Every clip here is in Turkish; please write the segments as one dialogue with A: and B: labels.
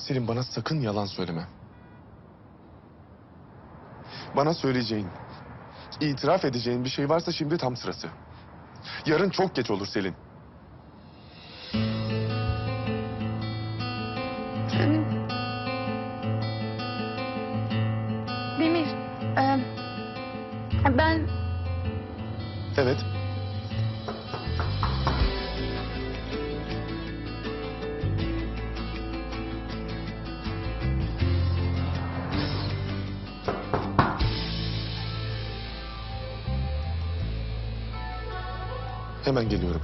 A: Selin bana sakın yalan söyleme. Bana söyleyeceğin, itiraf edeceğin bir şey varsa şimdi tam sırası. Yarın çok geç olur Selin. Hemen geliyorum.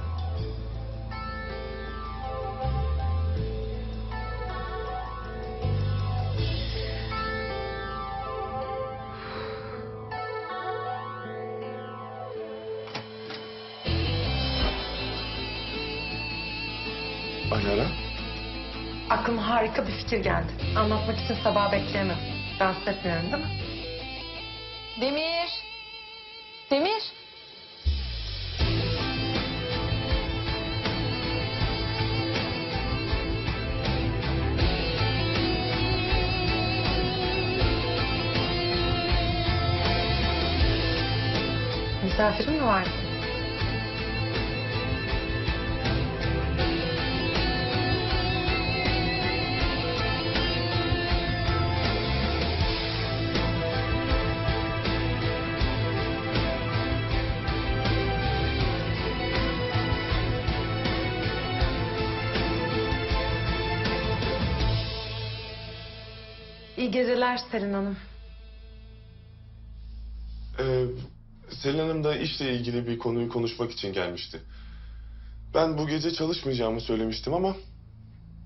A: Alara.
B: Aklıma harika bir fikir geldi. Anlatmak için sabah bekleyemem. Rahatsız etmiyorum değil mi?
C: Demir.
B: Misafirin mi vardı? İyi geceler Selin Hanım.
A: Selin Hanım da işle ilgili bir konuyu konuşmak için gelmişti. Ben bu gece çalışmayacağımı söylemiştim ama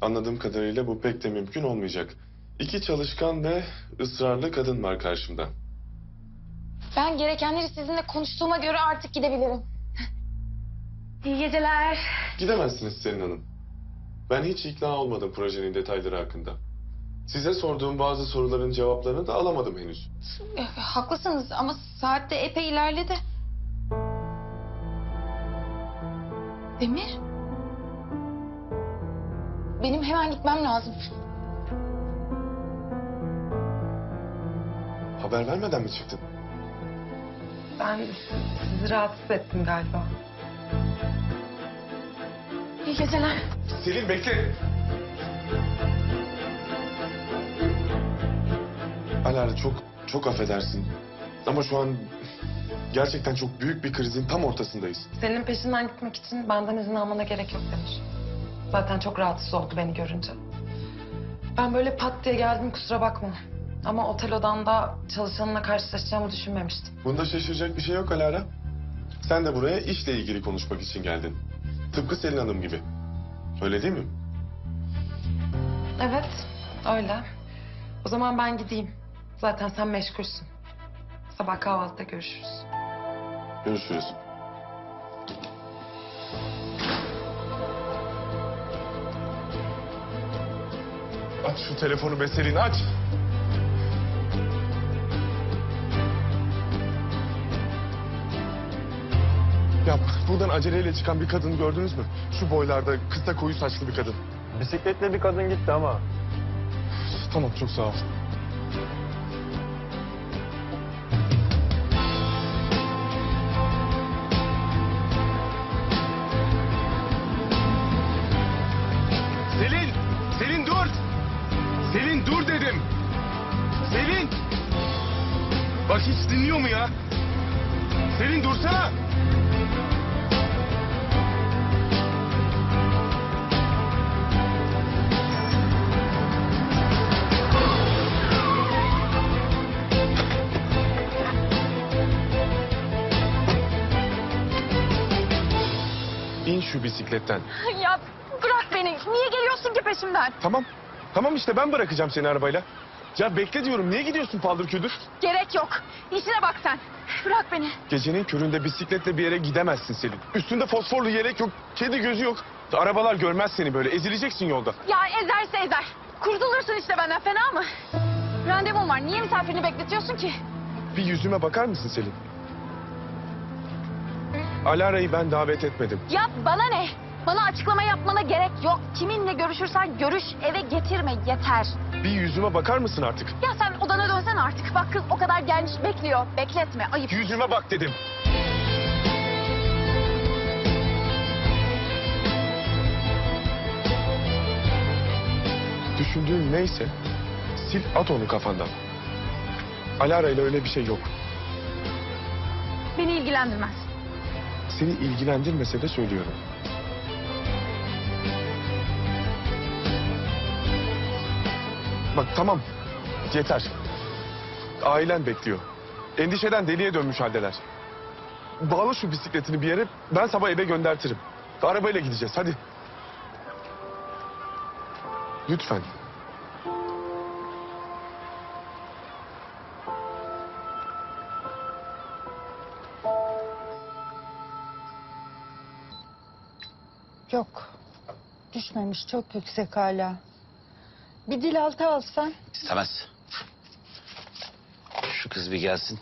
A: anladığım kadarıyla bu pek de mümkün olmayacak. İki çalışkan ve ısrarlı kadın var karşımda.
C: Ben gerekenleri sizinle konuştuğuma göre artık gidebilirim. İyi geceler.
A: Gidemezsiniz Selin Hanım. Ben hiç ikna olmadım projenin detayları hakkında. Size sorduğum bazı soruların cevaplarını da alamadım henüz.
C: E, haklısınız ama saat de epey ilerledi. Demir. Benim hemen gitmem lazım.
A: Haber vermeden mi çıktın?
B: Ben sizi rahatsız ettim galiba.
C: İyi geceler.
A: Selin bekle. Alara çok çok affedersin. Ama şu an gerçekten çok büyük bir krizin tam ortasındayız.
B: Senin peşinden gitmek için benden izin almana gerek yok Demir. Zaten çok rahatsız oldu beni görünce. Ben böyle pat diye geldim kusura bakma. Ama otel odanda çalışanınla karşılaşacağımı düşünmemiştim.
A: Bunda şaşıracak bir şey yok Alara. Sen de buraya işle ilgili konuşmak için geldin. Tıpkı Selin Hanım gibi. Öyle değil mi?
B: Evet, öyle. O zaman ben gideyim. Zaten sen meşgulsün. Sabah kahvaltıda görüşürüz.
A: Görüşürüz. Aç şu telefonu be Selin aç. Ya buradan aceleyle çıkan bir kadın gördünüz mü? Şu boylarda kısa koyu saçlı bir kadın.
D: Bisikletle bir kadın gitti ama.
A: Tamam çok sağ ol. Bak hiç dinliyor mu ya? Selin dursana! İn şu bisikletten.
C: Ya bırak beni. Niye geliyorsun ki peşimden?
A: Tamam. Tamam işte ben bırakacağım seni arabayla. Ya bekle diyorum. Niye gidiyorsun paldır küldür?
C: Gerek yok. İşine bak sen. Bırak beni.
A: Gecenin köründe bisikletle bir yere gidemezsin Selin. Üstünde fosforlu yelek yok, kedi gözü yok. Arabalar görmez seni böyle. Ezileceksin yolda.
C: Ya ezerse ezer. Kurtulursun işte benden fena mı? Randevum var. Niye misafirini bekletiyorsun ki?
A: Bir yüzüme bakar mısın Selin? Alara'yı ben davet etmedim.
C: Ya bana ne? Bana açıklama yapmana gerek yok. Kiminle görüşürsen görüş eve getirme yeter.
A: Bir yüzüme bakar mısın artık?
C: Ya sen odana dönsen artık. Bak kız o kadar gelmiş bekliyor. Bekletme ayıp.
A: Yüzüme bak dedim. Düşündüğün neyse sil at onu kafandan. Alara ile öyle bir şey yok.
C: Beni ilgilendirmez.
A: Seni ilgilendirmese de söylüyorum. Bak tamam yeter. Ailen bekliyor. Endişeden deliye dönmüş haldeler. Bağla şu bisikletini bir yere ben sabah eve göndertirim. Arabayla gideceğiz hadi. Lütfen.
E: Yok. Düşmemiş çok yüksek hala. Bir dil altı alsan.
F: İstemez. Şu kız bir gelsin.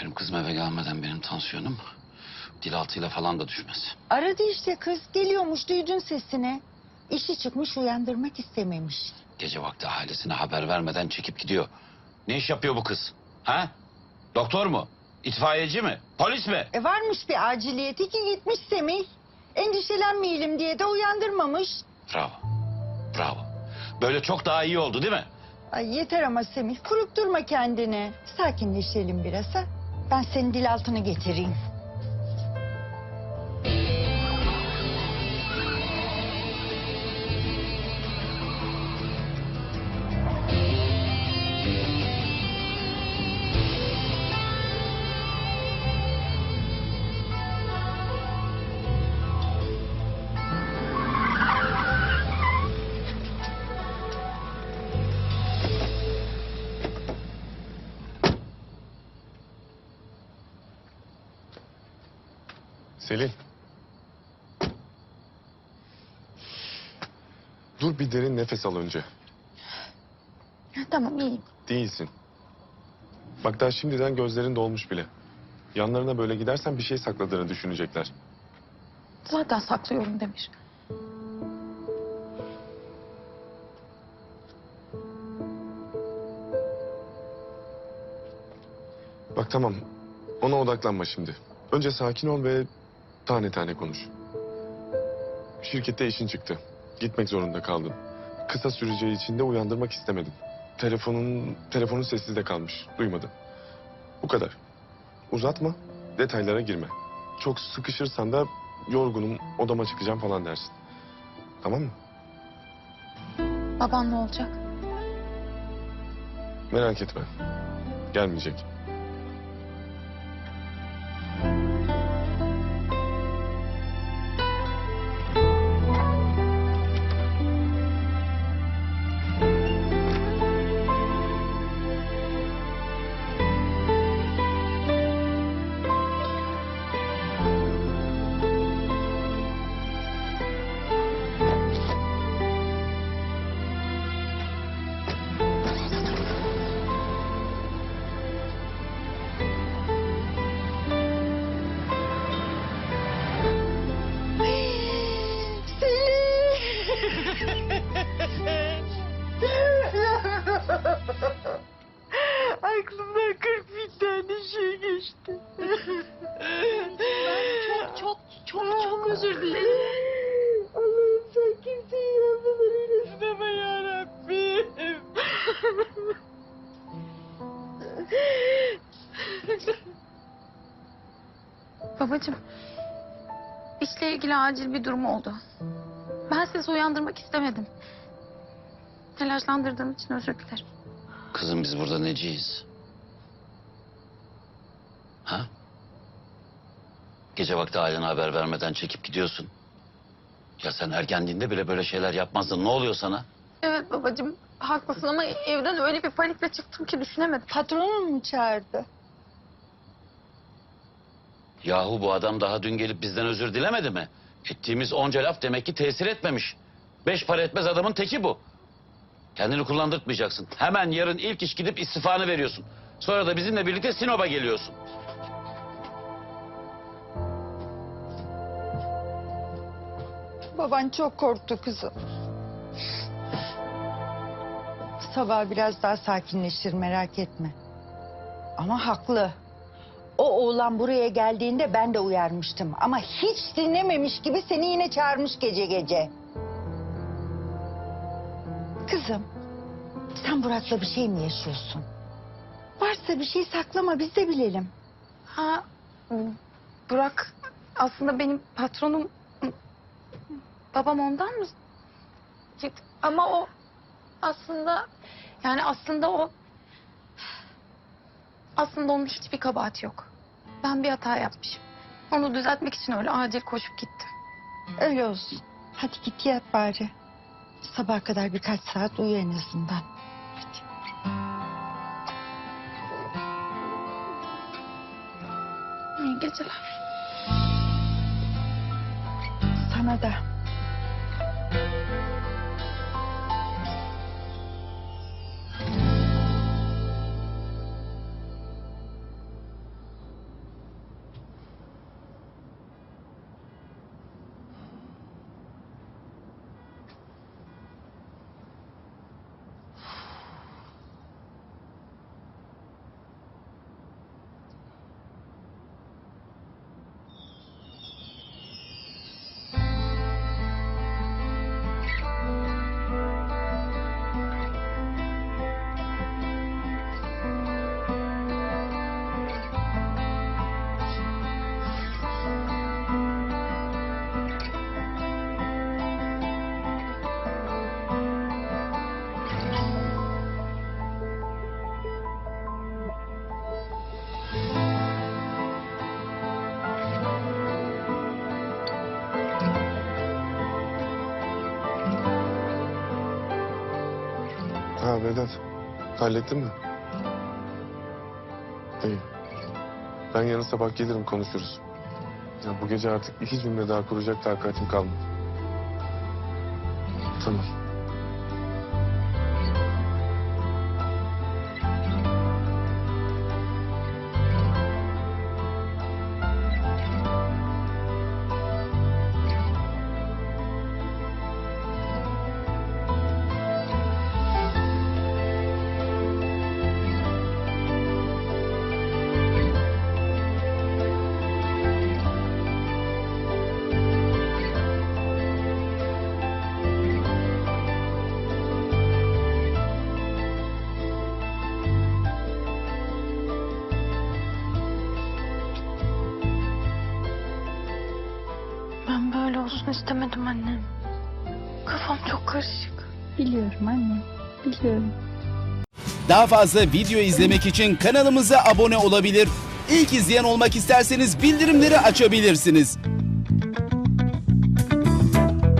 F: Benim kızım eve gelmeden benim tansiyonum dil altıyla falan da düşmez.
E: Aradı işte kız. Geliyormuş duydun sesini. İşi çıkmış uyandırmak istememiş.
F: Gece vakti ailesine haber vermeden çekip gidiyor. Ne iş yapıyor bu kız? Ha? Doktor mu? İtfaiyeci mi? Polis mi?
E: E varmış bir aciliyeti ki gitmiş Semih. Endişelenmeyelim diye de uyandırmamış.
F: Bravo. Bravo. Böyle çok daha iyi oldu değil mi?
E: Ay yeter ama Semih kurup durma kendini. Sakinleşelim biraz ha. Ben senin dil altını getireyim.
A: Selin. Dur bir derin nefes al önce.
C: Tamam iyiyim.
A: Değilsin. Bak daha şimdiden gözlerin dolmuş bile. Yanlarına böyle gidersen bir şey sakladığını düşünecekler.
C: Zaten saklıyorum Demir.
A: Bak tamam. Ona odaklanma şimdi. Önce sakin ol ve tane tane konuş. Şirkette işin çıktı. Gitmek zorunda kaldın. Kısa süreceği için de uyandırmak istemedim. Telefonun telefonun sessizde kalmış. Duymadı. Bu kadar. Uzatma. Detaylara girme. Çok sıkışırsan da yorgunum, odama çıkacağım falan dersin. Tamam mı?
C: Baban ne olacak?
A: Merak etme. Gelmeyecek.
C: Babacığım, işle ilgili acil bir durum oldu. Ben sizi uyandırmak istemedim. Telaşlandırdığım için özür dilerim.
F: Kızım biz burada neciyiz? Ha? Gece vakti ailene haber vermeden çekip gidiyorsun. Ya sen ergenliğinde bile böyle şeyler yapmazdın. Ne oluyor sana?
C: Evet babacığım, haklısın ama evden öyle bir panikle çıktım ki düşünemedim.
E: Patronun mu çağırdı?
F: Yahu bu adam daha dün gelip bizden özür dilemedi mi? Ettiğimiz onca laf demek ki tesir etmemiş. Beş para etmez adamın teki bu. Kendini kullandırtmayacaksın. Hemen yarın ilk iş gidip istifanı veriyorsun. Sonra da bizimle birlikte Sinop'a geliyorsun.
E: Baban çok korktu kızım. Sabah biraz daha sakinleşir merak etme. Ama haklı. O oğlan buraya geldiğinde ben de uyarmıştım. Ama hiç dinlememiş gibi seni yine çağırmış gece gece. Kızım, sen Burak'la bir şey mi yaşıyorsun? Varsa bir şey saklama biz de bilelim.
C: Ha Burak aslında benim patronum. Babam ondan mı? Ama o aslında yani aslında o aslında onun hiçbir kabahati yok. Ben bir hata yapmışım. Onu düzeltmek için öyle acil koşup gittim.
E: Öyle olsun. Hadi git yat bari. Sabaha kadar birkaç saat uyu en azından.
C: İyi geceler.
E: Sana da.
A: Ha Vedat, hallettin mi? İyi. Ben yarın sabah gelirim konuşuruz. Ya bu gece artık iki cümle daha kuracak takatim kalmadı. Tamam.
C: Olsun istemedim annem. Kafam çok karışık.
E: Biliyorum anne. Biliyorum.
G: Daha fazla video izlemek için kanalımıza abone olabilir. İlk izleyen olmak isterseniz bildirimleri açabilirsiniz.